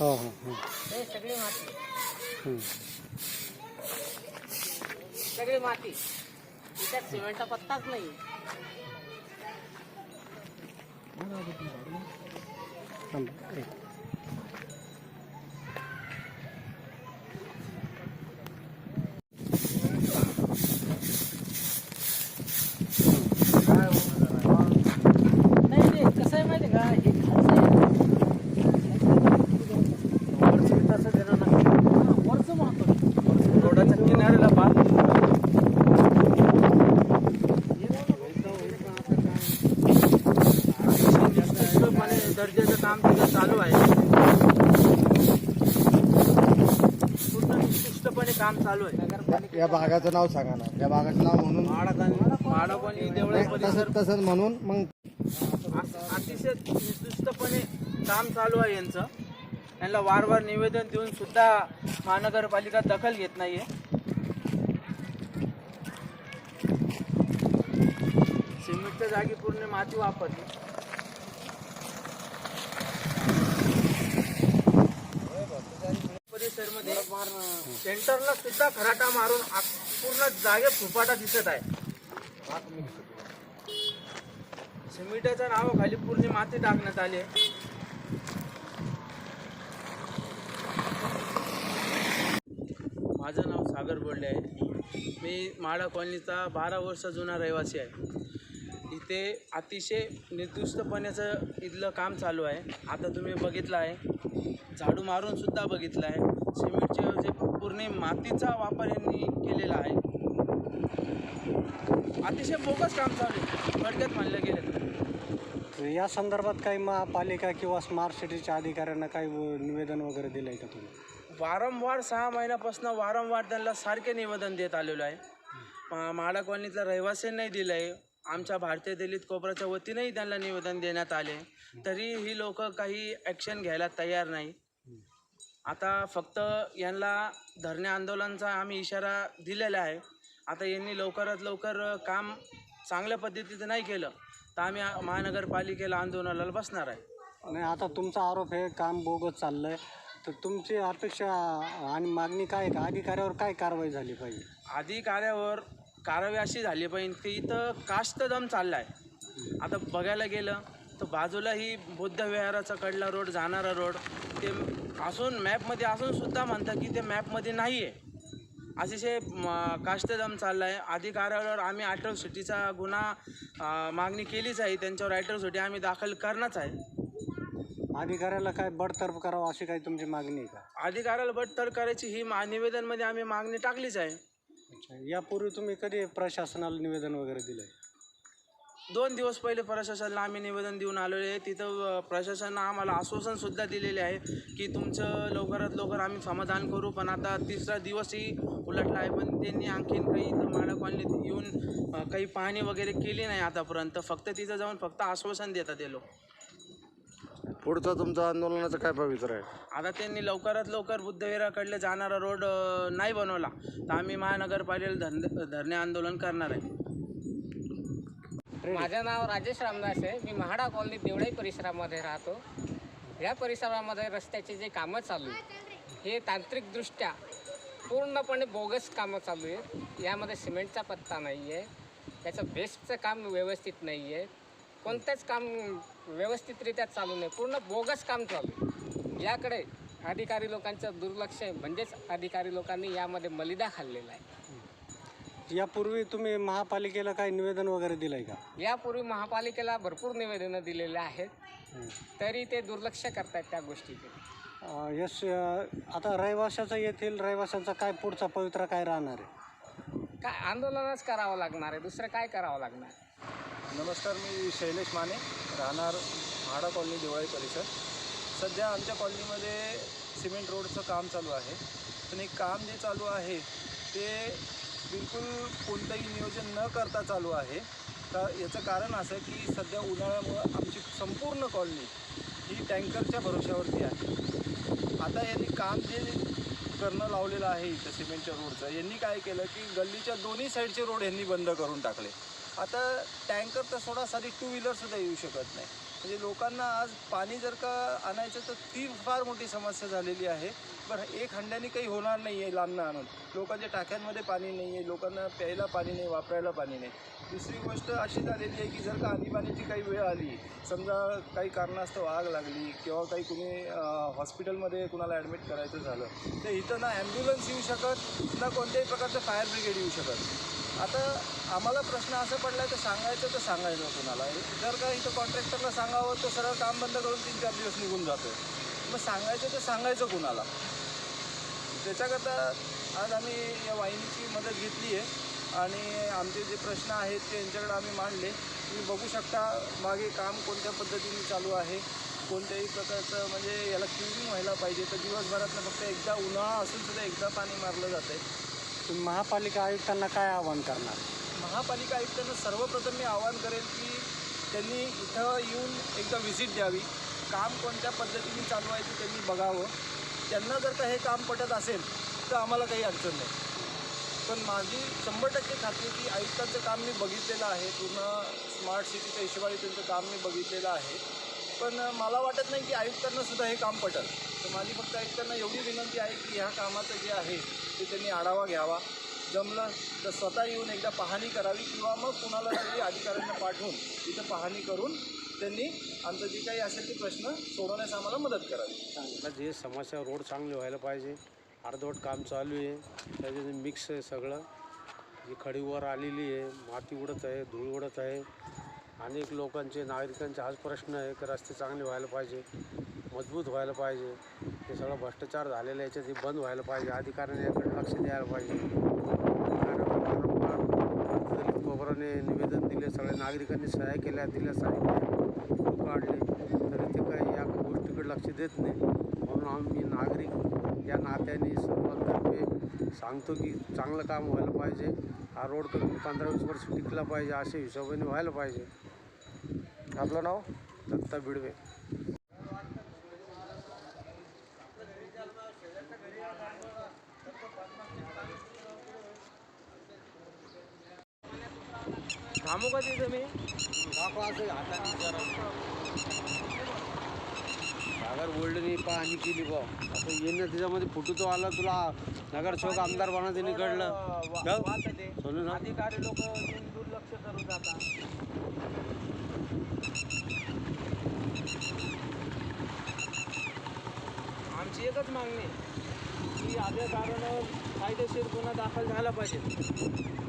हो हो हो हे सगळी माती हं. सगळी माती तिच्यात सिमेंटचा पत्ताच नाही थांबा, एक. नाही नाही कसं आहे माहिती आहे का हे खालचं आहे. तसं देणार ना वरचं महत्त्व रोडाच्या किनाऱ्याला बांध निकृष्टपणे दर्जाचं काम तिथं चालू आहे पूर्ण निकृष्टपणे काम चालू आहे. या भागाचं नाव सांगा ना. या भागाचं नाव म्हणून देवळे तसंच तसंच म्हणून मग अतिशय निकृष्टपणे काम चालू आहे यांचं. यांना वारंवार निवेदन देऊन सुद्धा महानगरपालिका दखल घेत नाहीये. सिमेंटच्या जागी पूर्ण माती वापरली. मध्ये सेंटरला सुद्धा खराटा मारून पूर्ण जागेत फुफाटा दिसत आहे. सिमेंटच्या नावाखाली पूर्ण माती टाकण्यात आली आहे. माझं नाव सागर बोलले आहे. मी माडा कॉलनीचा बारा वर्ष जुना रहिवासी आहे. इथे अतिशय निर्दुष्टपणाचं इथलं काम चालू आहे. आता तुम्ही बघितलं आहे. झाडू मारून सुद्धा बघितलं आहे. सिमेंटचे जे पूर्ण मातीचा वापर यांनी केलेला आहे. अतिशय बोगस काम चालू आहे. थोडक्यात म्हणलं गेलं तर. या संदर्भात काही महापालिका किंवा स्मार्ट सिटीच्या अधिकाऱ्यांना काही निवेदन वगैरे दिलंय का तुम्ही? वारंवार सहा महिन्यापासून वारंवार त्यांना सारखे निवेदन देत आलेलो आहे. मा- म्हाडा कॉलनीतल्या रहिवासींनाही दिलं आहे आमच्या भारतीय दलित कोपऱ्याच्या वतीनेही त्यांना निवेदन देण्यात आले. तरी ही लोक काही ॲक्शन घ्यायला तयार नाही आता फक्त यांना धरणे आंदोलनाचा आम्ही इशारा दिलेला आहे. आता यांनी लवकरात लवकर काम चांगल्या पद्धतीचं नाही केलं तर आम्ही महानगरपालिकेला आंदोलनाला बसणार आहे. आणि आता तुमचा आरोप हे काम बोगस चाललंय. तर तुमची अपेक्षा आणि मागणी काय आहे? का अधिकाऱ्यावर काय कारवाई झाली पाहिजे? अधिकाऱ्यावर कारवाई अशी झाली पाहिजे की इथं कास्त दम चालला आहे आता बघायला गेलं तर बाजूला ही बुद्ध विहाराचा कडला रोड जाणारा रोड ते असून मॅपमध्ये असून सुद्धा म्हणतात की ते मॅपमध्ये नाही आहे अतिशय म- काष्टदम चालला आहे अधिकाऱ्यावर आम्ही ॲट्रॉसिटीचा गुन्हा मागणी केलीच आहे. त्यांच्यावर ॲट्रॉसिटी आम्ही दाखल करणंच आहे. अधिकाऱ्याला काय बडतर्फ करावं अशी काही तुमची मागणी आहे का? अधिकाऱ्याला बडतर करायची ही मा निवेदनमध्ये आम्ही मागणी टाकलीच आहे. अच्छा. यापूर्वी तुम्ही कधी प्रशासनाला निवेदन वगैरे दिलं आहे दोन दिवस पहिले प्रशासनाला आम्ही निवेदन देऊन आलेले आहे. तिथं अ, प्रशासनानं आम्हाला आश्वासनसुद्धा दिलेले आहे की तुमचं लवकरात लवकर आम्ही समाधान करू. पण आता तिसरा दिवसही उलटला आहे. पण त्यांनी आणखीन काही इथं माडा कॉलनीत येऊन अ, काही पाहणी वगैरे केली नाही आतापर्यंत. फक्त तिथं जाऊन फक्त आश्वासन देतात ते लोक. पुढचं तुमचं आंदोलनाचं काय पवित्र आहे? आता त्यांनी लवकरात लवकर बुद्धविहाराकडले जाणारा रोड अ, नाही बनवला. तर आम्ही महानगरपालिकेला धरणे धरणे आंदोलन करणार आहे. माझं नाव राजेश रामदास आहे. मी महाडा कॉलनी देवळाई परिसरामध्ये राहतो. या परिसरामध्ये रस्त्याचे जे कामं चालू आहेत हे तांत्रिकदृष्ट्या पूर्णपणे बोगस कामं चालू आहेत. यामध्ये सिमेंटचा पत्ता नाही आहे त्याचं बेस्टचं काम व्यवस्थित नाही आहे कोणतंच काम व्यवस्थितरित्या चालू नाही. पूर्ण बोगस काम चालू आहे. याकडे अधिकारी लोकांचं दुर्लक्ष आहे. म्हणजेच अधिकारी लोकांनी यामध्ये मलिदा खाल्लेला आहे. यापूर्वी तुम्ही महापालिकेला काही निवेदन वगैरे दिलंय का? यापूर्वी महापालिकेला भरपूर निवेदनं दिलेले आहेत. तरी ते दुर्लक्ष करतायत त्या गोष्टीकडे अं, यश अं, आता रहिवाशाचा येथील रहिवाशांचा काय पुढचा पवित्रा काय राहणार आहे? काय आंदोलनच करावं लागणार आहे. दुसरं काय करावं लागणार? आहे? नमस्कार मी शैलेश माने राहणार म्हाडा कॉलनी दिवाळी परिसर. सध्या आमच्या कॉलनीमध्ये सिमेंट रोडचं काम चालू आहे. पण हे काम जे चालू आहे ते बिलकुल कोणतंही नियोजन न करता चालू आहे. का याचं कारण असं की सध्या उन्हाळ्यामुळं आमची संपूर्ण कॉलनी ही टँकरच्या भरोश्यावरती आहे. आता यांनी काम जे करणं लावलेलं आहे इथं सिमेंटच्या रोडचं यांनी काय केलं की गल्लीच्या दोन्ही साईडचे रोड यांनी बंद करून टाकले. आता टँकर तर सोडा साधी टू व्हीलरसुद्धा येऊ शकत नाही. म्हणजे लोकांना आज पाणी जर का आणायचं तर ती फार मोठी समस्या झालेली आहे. बरं एक हंड्याने काही होणार नाही आहे लांबणं आणून. लोकांच्या टाक्यांमध्ये पाणी नाही आहे लोकांना प्यायला पाणी नाही वापरायला पाणी नाही. दुसरी गोष्ट अशी झालेली आहे की जर का आणीबाणीची काही वेळ आली समजा काही कारणास्तव आग लागली किंवा काही कुणी हॉस्पिटलमध्ये कुणाला ॲडमिट करायचं झालं तर इथं ना ॲम्ब्युलन्स येऊ शकत ना कोणत्याही प्रकारचं फायर ब्रिगेड येऊ शकत. आता आम्हाला प्रश्न असा पडला तर सांगायचं तर सांगायचं कुणाला. जर का इथं कॉन्ट्रॅक्टरला सांगावं तर सरळ काम बंद करून तीन चार दिवस निघून जातो मग सांगायचं तर सांगायचं कुणाला. त्याच्याकरता आज आम्ही या वाहिनीची मदत घेतली आहे आणि आमचे जे प्रश्न आहेत ते यांच्याकडे आम्ही मांडले. तुम्ही बघू शकता मागे काम कोणत्या पद्धतीने चालू आहे कोणत्याही प्रकारचं म्हणजे याला क्लिनिंग व्हायला पाहिजे. तर दिवसभरातनं फक्त एकदा उन्हाळा असून सुद्धा एकदा पाणी मारलं जातं आहे तुम्ही महापालिका आयुक्तांना काय आवाहन करणार? महापालिका आयुक्तांना सर्वप्रथम मी आवाहन करेल की त्यांनी इथं येऊन एकदा व्हिजिट द्यावी. काम कोणत्या पद्धतीने चालू आहे ते त्यांनी बघावं. त्यांना जर का हे काम पटत असेल तर आम्हाला काही अडचण नाही. पण माझी शंभर टक्के खात्री की आयुक्तांचं काम मी बघितलेलं आहे. पूर्ण स्मार्ट सिटीच्या हिशोबाने त्यांचं काम मी बघितलेलं आहे. पण मला वाटत नाही की आयुक्तांना सुद्धा हे काम पटेल. तर माझी फक्त आयुक्तांना एवढी विनंती आहे की ह्या कामाचं जे आहे ते त्यांनी आढावा घ्यावा. जमलं तर स्वतः येऊन एकदा पाहणी करावी किंवा मग कुणाला तरी अधिकाऱ्यांना पाठवून तिथं पाहणी करून त्यांनी आमचं जे काही असेल ते प्रश्न सोडवण्यास आम्हाला मदत करावी. आता जे समस्या रोड चांगले व्हायला पाहिजे अर्धवट काम चालू आहे त्याच्यात मिक्स आहे सगळं. जी खडी वर आलेली आहे माती उडत आहे धूळ उडत आहे अनेक लोकांचे नागरिकांचे हाच प्रश्न आहे की रस्ते चांगले व्हायला पाहिजे मजबूत व्हायला पाहिजे. हे सगळं भ्रष्टाचार झालेलं याच्यात हे बंद व्हायला पाहिजे. अधिकाऱ्यांनी याकडे लक्ष द्यायला पाहिजे. कारण दलित कोबराने निवेदन दिले सगळ्या नागरिकांनी सह्या केल्या दिल्या सांगितल्या. काढले तरी ते काही या गोष्टीकडे लक्ष देत नाही. म्हणून आम्ही नागरिक या नात्याने सर्वांतर्फे सांगतो की चांगलं काम व्हायला पाहिजे. हा रोड कमी पंधरा वीस वर्ष टिकला पाहिजे अशा हिशोबाने व्हायला पाहिजे. आपलं नाव? दत्ता बिडवे. थांबू का तिथं मी? सागर बोलडनी पाहणी केली बा आता येणं त्याच्यामध्ये फुटू तो आला तुला नगरसेवक आमदार बनायचं निकडलं जाऊ. सोनू ना अधिकारी लोक दुर्लक्ष करून जातात आमची एकच मागणी की आद्या कारणावर कायदेशीर गुन्हा दाखल झाला पाहिजे.